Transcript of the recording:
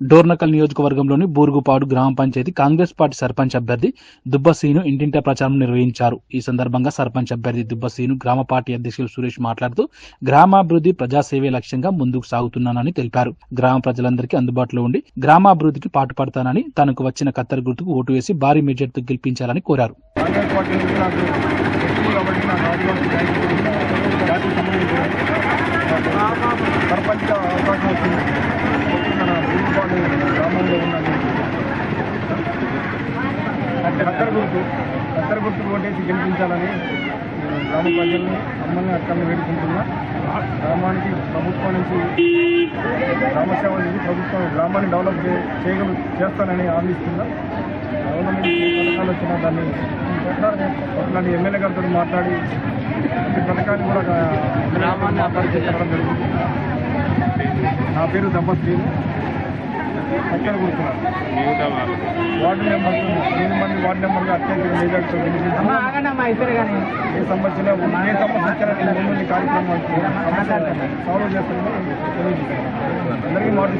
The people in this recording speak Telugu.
డోర్నకల్ నియోజకవర్గంలోని బూరుగుపాడు గ్రామ పంచాయతీ కాంగ్రెస్ పార్టీ సర్పంచ్ అభ్యర్థి దుబ్బసీను ఇంటింటా ప్రచారం నిర్వహించారు. ఈ సందర్భంగా సర్పంచ్ అభ్యర్థి దుబ్బసీను గ్రామ పార్టీ అధ్యక్షులు సురేష్ మాట్లాడుతూ గ్రామాభివృద్ధి ప్రజాసేవే లక్ష్యంగా ముందుకు సాగుతున్నానని తెలిపారు. గ్రామ ప్రజలందరికీ అందుబాటులో ఉండి గ్రామాభివృద్ధికి పాటుపడతానని తనకు వచ్చిన కత్తెర గుర్తుకు ఓటు వేసి భారీ మెజార్టీతో గెలిపించాలని కోరారు. గుర్తు కత్తెర గుర్తు ఓటేసి గెలిపించాలని గ్రామ ప్రజల్ని అమ్మల్ని అక్కల్ని వేడుకుంటున్నా. గ్రామానికి ప్రభుత్వం నుంచి గ్రామ సేవ నుంచి ప్రభుత్వం గ్రామాన్ని డెవలప్ చే- చేయగలు చేస్తానని గవర్నమెంట్ ఏ పథకాలు వచ్చినా దాన్ని అట్లాంటి ఎమ్మెల్యే గారితో మాట్లాడి ఈ పథకాన్ని కూడా గ్రామాన్ని మాట్లాడి చెప్పడం జరిగింది నా పేరు దంపత్రిని అక్కడ కూర్చున్నాను. వార్డు నెంబర్ ఎనిమిది మంది వార్డు నెంబర్గా అత్యంత గెలిపించాను ఏ సమస్య ఏ సమస్య వచ్చినా నేను ముందు కార్యక్రమం సాల్వ్ చేస్తానని తెలియజేశాను అందరికీ మాట.